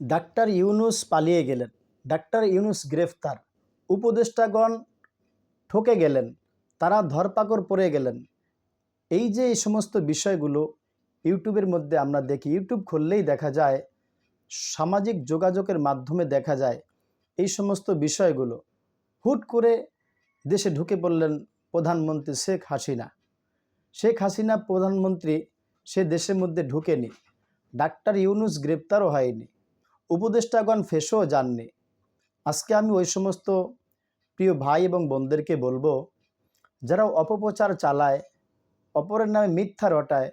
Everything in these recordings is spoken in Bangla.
ডাক্তার ইউনুস পালিয়ে গেলেন। ডাক্তার ইউনুস গ্রেফতার। উপদেষ্টাগণ ঠকে গেলেন। তারা ধরপাকড় পড়ে গেলেন। এই যে এই সমস্ত বিষয়গুলো ইউটিউবের মধ্যে আমরা দেখি, ইউটিউব খুললেই দেখা যায়, সামাজিক যোগাযোগের মাধ্যমে দেখা যায় এই সমস্ত বিষয়গুলো। হুট করে দেশে ঢুকে পড়লেন প্রধানমন্ত্রী শেখ হাসিনা। শেখ হাসিনা প্রধানমন্ত্রী সে দেশের মধ্যে ঢুকেনি। ডাক্তার ইউনুস গ্রেপ্তারও হয়নি। উপদেষ্টাগণ ফেসও যাননি। আজকে আমি ওই সমস্ত প্রিয় ভাই এবং বোনদেরকে বলব, যারা অপপ্রচার চালায়, অপরের নামে মিথ্যা রটায়,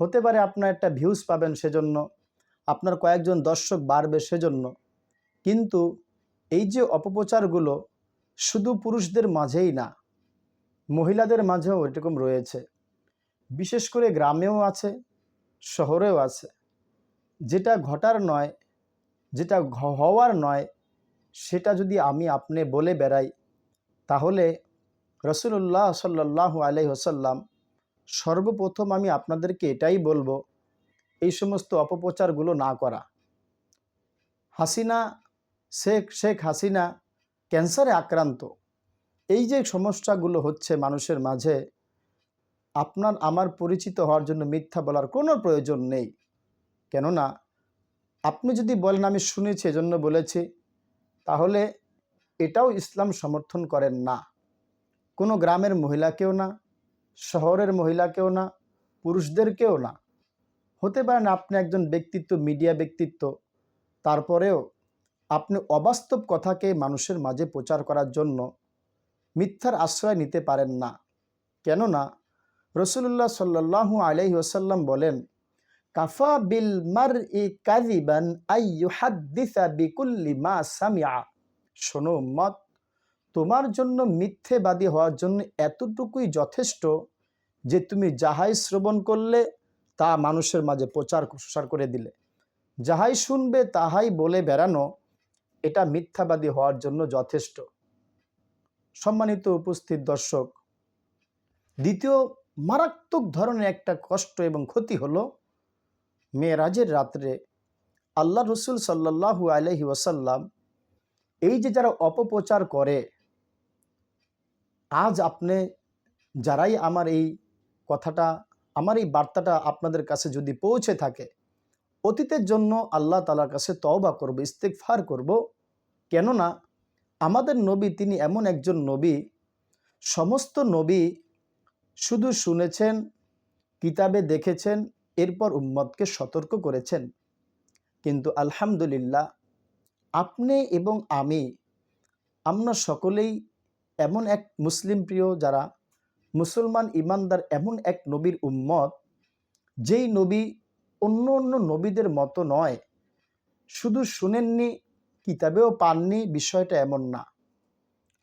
হতে পারে আপনার একটা ভিউজ পাবেন সেজন্য, আপনার কয়েকজন দর্শক বাড়বে সেজন্য, কিন্তু এই যে অপপ্রচারগুলো শুধু পুরুষদের মাঝেই না, মহিলাদের মাঝেও এরকম রয়েছে। বিশেষ করে গ্রামেও আছে, শহরেও আছে। যেটা ঘটার নয় যেটা হওয়ার নয়, সেটা যদি আমি আপনি বলে বেড়াই, তাহলে রসুল্লাহ সাল্লাহ আলাই হোসাল্লাম সর্বপ্রথম আমি আপনাদেরকে এটাই বলব, এই সমস্ত অপপ্রচারগুলো না করা। হাসিনা, শেখ শেখ হাসিনা ক্যান্সারে আক্রান্ত। এই যে সমস্যাগুলো হচ্ছে মানুষের মাঝে, আপনার, আমার পরিচিত হওয়ার জন্য মিথ্যা বলার কোনো প্রয়োজন নেই। কেননা আপনি যদি বলেন, আমি শুনেছি, এজন্য বলেছি, তাহলে এটাও ইসলাম সমর্থন করেন না। কোনো গ্রামের মহিলাকেও না, শহরের মহিলাকেও না পুরুষদেরকেও না। হতে পারেন আপনি একজন ব্যক্তিত্ব, মিডিয়া ব্যক্তিত্ব, তারপরেও আপনি অবাস্তব কথাকে মানুষের মাঝে প্রচার করার জন্য মিথ্যার আশ্রয় নিতে পারেন না। কেননা রসুল্লাহ সাল্লাহ আলহি ওসাল্লাম বলেন কাফা বিল মার ই কাজিবান আইহাদ্দিসা বিকুল্লি মা সামিয়া শোনো মত তোমার জন্য মিথ্যেবাদী হওয়ার জন্য এতটুকুই যথেষ্ট যে তুমি যাহাই শ্রবণ করলে তা মানুষের মাঝে প্রচার প্রসার করে দিলে। যাহাই শুনবে তাহাই বলে বেড়ানো, এটা মিথ্যাবাদী হওয়ার জন্য যথেষ্ট। সম্মানিত উপস্থিত দর্শক, দ্বিতীয় মারাত্মক ধরনের একটা কষ্ট এবং ক্ষতি হলো মেয়েরাজের রাত্রে আল্লাহ রসুল সাল্লাহু আলহি ওয়াসাল্লাম, এই যে যারা অপপ্রচার করে, আজ আপনি যারাই আমার এই কথাটা, আমার এই বার্তাটা আপনাদের কাছে যদি পৌঁছে থাকে, অতীতের জন্য আল্লাহ তালার কাছে তওবা করব ইস্তেকফার করব। কেননা আমাদের নবী তিনি এমন একজন নবী, সমস্ত নবী শুধু শুনেছেন, কিতাবে দেখেছেন এরপর উম্মতকে সতর্ক করেছেন। কিন্তু আলহামদুলিল্লাহ, আপনি এবং আমি, আমরা সকলেই এমন এক মুসলিম প্রিয় যারা মুসলমান ইমানদার এমন এক নবীর উম্মত, যেই নবী অন্য অন্য নবীদের মতো নয়। শুধু শুনেননি, কিতাবেও পাননি, বিষয়টা এমন না।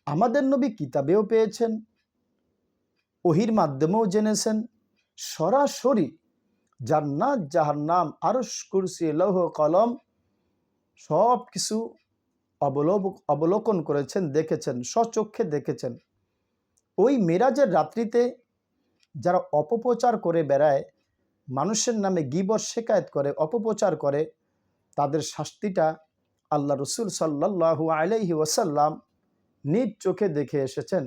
আমাদের নবী কিতাবেও পেয়েছেন, ওহির মাধ্যমেও জেনেছেন, সরাসরি জান্নাত, জাহান্নাম আরস কুরসি, লৌহ, কলম সব কিছু অবলোকন করেছেন, দেখেছেন, স্বচক্ষে দেখেছেন। ওই মেরাজের রাত্রিতে যারা অপপ্রচার করে বেড়ায়, মানুষের নামে গিবর শেকায়ত করে, অপপ্রচার করে, তাদের শাস্তিটা আল্লাহ রসুল সাল্লাহু আলাইহি ওয়াসাল্লাম নিজ চোখে দেখে এসেছেন।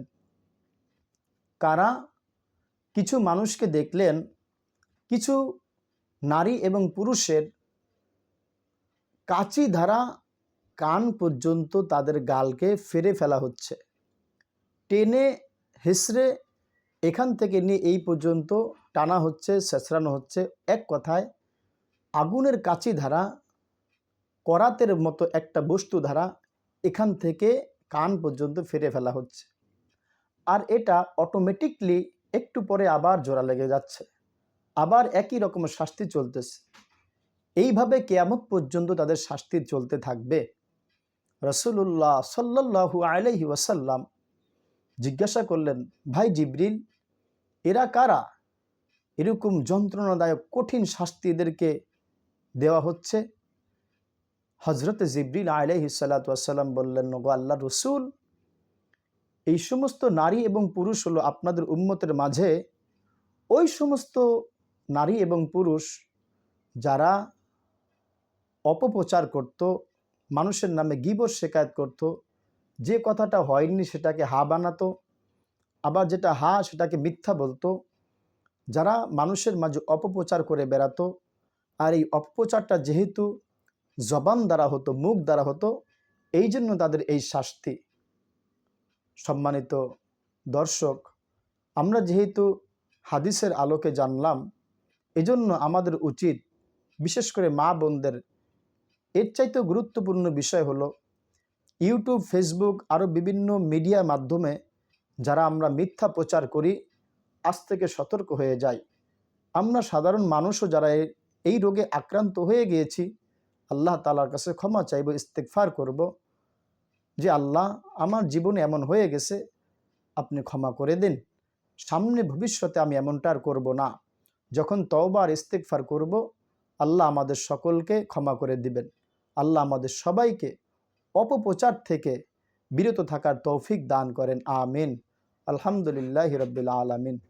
কারা? কিছু মানুষকে দেখলেন কিছু নারী এবং পুরুষের কাচি ধারা কান পর্যন্ত তাদের গালকে ফেরে ফেলা হচ্ছে। টেনে হেসড়ে এখান থেকে নিয়ে এই পর্যন্ত টানা হচ্ছে ছেঁচড়ানো হচ্ছে। এক কথায়, আগুনের কাচি ধারা, করাতের মতো একটা বস্তু ধারা এখান থেকে কান পর্যন্ত ফেরে ফেলা হচ্ছে। আর এটা অটোমেটিকলি একটু পরে আবার জোড়া লেগে যাচ্ছে। আবার একই রকম শাস্তি চলতেছে। এইভাবে কেয়ামত পর্যন্ত তাদের শাস্তি চলতে থাকবে। রসুল্লাহ সাল্লাহু আলহি ওয়াসাল্লাম জিজ্ঞাসা করলেন, ভাই জিব্রিল, এরা কারা? এরকম যন্ত্রণাদায়ক কঠিন শাস্তি এদেরকে দেওয়া হচ্ছে? হজরত জিব্রিল আলহি সাল্লাতাম বললেন নগো আল্লাহ রসুল, এই সমস্ত নারী এবং পুরুষ হলো আপনাদের উম্মতের মাঝে, ওই সমস্ত নারী এবং পুরুষ যারা অপপ্রচার করত, মানুষের নামে গিবর শেখায়ত করত, যে কথাটা হয়নি সেটাকে হা বানাতো, আবার যেটা হা সেটাকে মিথ্যা বলতো, যারা মানুষের মাঝে অপপ্রচার করে বেড়াতো, আর এই অপপ্রচারটা যেহেতু জবান দ্বারা হতো, মুখ দ্বারা হতো, এই জন্য তাদের এই শাস্তি। সম্মানিত দর্শক, আমরা যেহেতু হাদিসের আলোকে জানলাম এজন্য আমাদের উচিত, বিশেষ করে মা বোনদের, এর চাইতে গুরুত্বপূর্ণ বিষয় হলো, ইউটিউব, ফেসবুক আরও বিভিন্ন মিডিয়া মাধ্যমে যারা আমরা মিথ্যা প্রচার করি, আজ থেকে সতর্ক হয়ে যাই। আমরা সাধারণ মানুষও যারা এই রোগে আক্রান্ত হয়ে গিয়েছি, আল্লাহ তালার কাছে ক্ষমা চাইব ইস্তেকফার করব যে, আল্লাহ আমার জীবনে এমন হয়ে গেছে, আপনি ক্ষমা করে দিন। সামনে ভবিষ্যতে আমি এমনটা আর করব না। যখন তওবার আর ইস্তেকফার করব, আল্লাহ আমাদের সকলকে ক্ষমা করে দিবেন। আল্লাহ আমাদের সবাইকে অপপ্রচার থেকে বিরত থাকার তৌফিক দান করেন। আমিন। আলহামদুলিল্লাহ রবিল আলমিন।